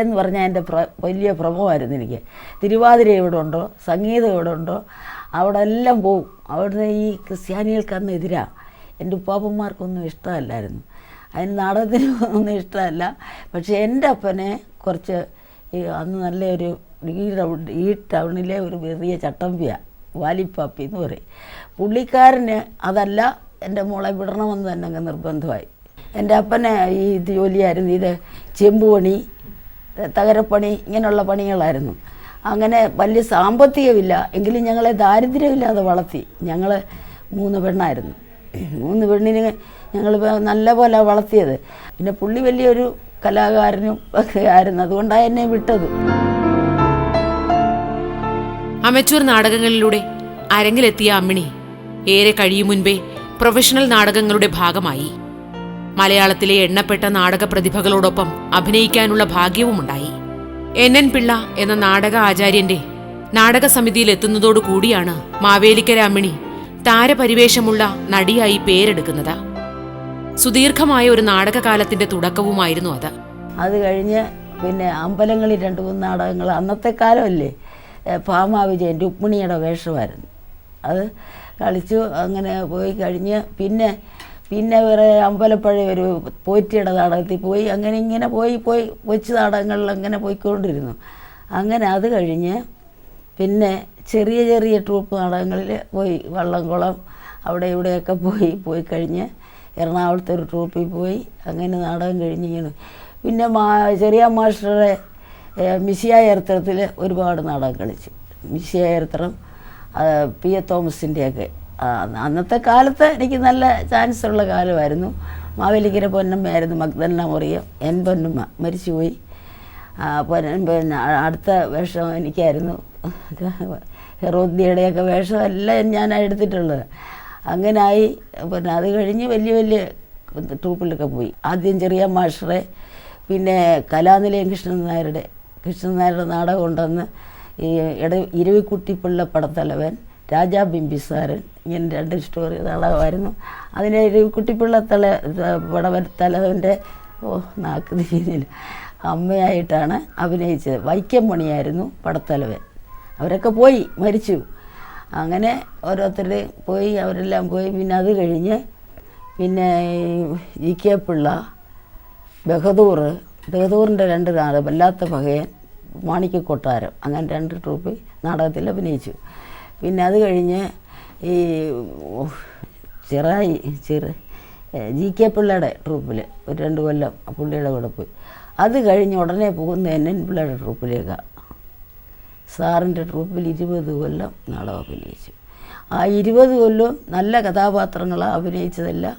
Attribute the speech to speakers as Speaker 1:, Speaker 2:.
Speaker 1: എന്ന് പറഞ്ഞാൽ എന്റെ പ്ര വലിയ ഭ്രമമായിരുന്നു എനിക്ക്. തിരുവാതിര എവിടെ ഉണ്ടോ സംഗീതം എവിടെ ഉണ്ടോ അവിടെ എല്ലാം പോവും. അവിടുന്ന് ഈ ക്രിസ്ത്യാനികൾക്ക് അന്ന് എതിരാ. എന്റെ ഉപ്പാപ്പന്മാർക്കൊന്നും ഇഷ്ടമല്ലായിരുന്നു. അതിന് നാടകത്തിന് ഒന്നും ഇഷ്ടമല്ല. പക്ഷേ എന്റെ അപ്പനെ കുറച്ച് ഈ അന്ന് നല്ലൊരു ഈ ഈ ടൗണിലെ ഒരു വലിയ ചട്ടമ്പിയാണ് വാലിപ്പാപ്പി എന്ന് പറയും. പുള്ളിക്കാരന് അതല്ല എന്റെ മോളെ വിടണമെന്ന് തന്നെ അങ്ങ് നിർബന്ധമായി. എന്റെ അപ്പനെ ഈ ജോലിയായിരുന്നു. ഇത് ചെമ്പ് പണി തകരപ്പണി ഇങ്ങനെയുള്ള പണികളായിരുന്നു. അങ്ങനെ വലിയ സാമ്പത്തികമില്ല. എങ്കിലും ഞങ്ങളെ ദാരിദ്ര്യമില്ലാതെ വളർത്തി. ഞങ്ങൾ മൂന്ന് പെണ്ണായിരുന്നു. മൂന്ന് പെണ്ണിന് ഞങ്ങൾ നല്ല പോലെ വളർത്തിയത്. പിന്നെ പുള്ളി വലിയൊരു കലാകാരനും ഒക്കെ ആയിരുന്നു. അതുകൊണ്ടാണ് എന്നെ വിട്ടത്.
Speaker 2: അമച്വർ നാടകങ്ങളിലൂടെ അരങ്ങിലെത്തിയ അമ്മിണി ഏറെ കഴിയും മുൻപേ പ്രൊഫഷണൽ നാടകങ്ങളുടെ ഭാഗമായി. മലയാളത്തിലെ എണ്ണപ്പെട്ട നാടക പ്രതിഭകളോടൊപ്പം അഭിനയിക്കാനുള്ള ഭാഗ്യവുമുണ്ടായി. എൻ. എൻ. പിള്ള എന്ന നാടക ആചാര്യന്റെ നാടക സമിതിയിൽ എത്തുന്നതോടു കൂടിയാണ് മാവേലിക്കര അമ്മിണി താരപരിവേഷമുള്ള നടിയായി പേരെടുക്കുന്നത്. സുദീർഘമായ ഒരു നാടകകാലത്തിന്റെ തുടക്കവുമായിരുന്നു അത്.
Speaker 1: അത് കഴിഞ്ഞ് പിന്നെ അമ്പലങ്ങളിൽ രണ്ട് മൂന്ന് നാടകങ്ങൾ അന്നത്തെ കാലമല്ലേ ഭാമ വിജയൻ രുക്മിണിയുടെ വേഷമായിരുന്നു. അത് കളിച്ചു അങ്ങനെ പോയി കഴിഞ്ഞ് പിന്നെ പിന്നെ വേറെ അമ്പലപ്പഴയ ഒരു പോറ്റിയുടെ നാടകത്തിൽ പോയി അങ്ങനെ ഇങ്ങനെ പോയി പോയി കൊച്ചു നാടകങ്ങളിൽ അങ്ങനെ പോയിക്കൊണ്ടിരുന്നു. അങ്ങനെ അത് കഴിഞ്ഞ് പിന്നെ ചെറിയ ചെറിയ ട്രൂപ്പ് നാടകങ്ങളിൽ പോയി. വള്ളംകുളം അവിടെ ഇവിടെയൊക്കെ പോയി പോയി കഴിഞ്ഞ് എറണാകുളത്തെ ഒരു ട്രൂപ്പിൽ പോയി. അങ്ങനെ നാടകം കഴിഞ്ഞിങ്ങനെ പിന്നെ മാ ചെറിയ മാസ്റ്ററുടെ ചരിത്രത്തിൽ ഒരുപാട് നാടകം കളിച്ചു. മിശിയായ ചരിത്രം പി എ തോമസിന്റെയൊക്കെ അന്നത്തെ കാലത്ത് എനിക്ക് നല്ല ചാൻസ് ഉള്ള കാലമായിരുന്നു. മാവേലിക്കര പൊന്നമ്മയായിരുന്നു മഗ്ദലന മുറിയ എൻ പൊന്നമ്മ മരിച്ചുപോയി. പൊന്ന- പിന്നെ അടുത്ത വേഷം എനിക്കായിരുന്നു. ഹെറോദ്യയുടെയൊക്കെ വേഷം എല്ലാം ഞാൻ എടുത്തിട്ടുള്ളത്. അങ്ങനായി പിന്നെ അത് കഴിഞ്ഞ് വലിയ വലിയ ട്രൂപ്പിലൊക്കെ പോയി. ആദ്യം ചെറിയ മാഷറെ പിന്നെ കലാനിലയം കൃഷ്ണൻ നായരുടെ കൃഷ്ണൻ നായരുടെ നാടകം ഉണ്ടെന്ന് ഈ ഇട ഇരുവിക്കുട്ടിപ്പിള്ള പടത്തലവൻ രാജാ ബിംബിസാരൻ ഇങ്ങനെ രണ്ട് സ്റ്റോറി നാടകമായിരുന്നു അതിന് കുട്ടിപ്പിള്ള തല പടവൻ തലവന്റെ ഓ നാക്ക് തിരിയുന്നില്ല അമ്മയായിട്ടാണ് അഭിനയിച്ചത്. വൈക്കം മണിയായിരുന്നു പടത്തലവൻ അവരൊക്കെ പോയി മരിച്ചു. അങ്ങനെ ഓരോരുത്തർ പോയി അവരെല്ലാം പോയി. പിന്നെ അത് കഴിഞ്ഞ് പിന്നെ ഇ കെ പിള്ള ബഹദൂർ ബഹദൂറിന്റെ രണ്ട് നാടകം വല്ലാത്ത പകയൻ മാണിക്യക്കൊട്ടാരം. അങ്ങനെ രണ്ട് ട്രൂപ്പ് നാടകത്തിൽ അഭിനയിച്ചു. പിന്നെ അത് കഴിഞ്ഞ് ഈ ചെറായി ചെറു ജി കെ പിള്ളയുടെ ട്രൂപ്പിൽ ഒരു രണ്ട് കൊല്ലം പുള്ളിയുടെ കൂടെ പോയി. അത് കഴിഞ്ഞ് ഉടനെ പോകുന്ന എൻ എൻ പിള്ളയുടെ ട്രൂപ്പിലേക്കാണ് സാറിന്റെ ട്രൂപ്പിൽ ഇരുപത് കൊല്ലം നാടകം അഭിനയിച്ചു. ആ ഇരുപത് കൊല്ലം നല്ല കഥാപാത്രങ്ങളാണ് അഭിനയിച്ചതെല്ലാം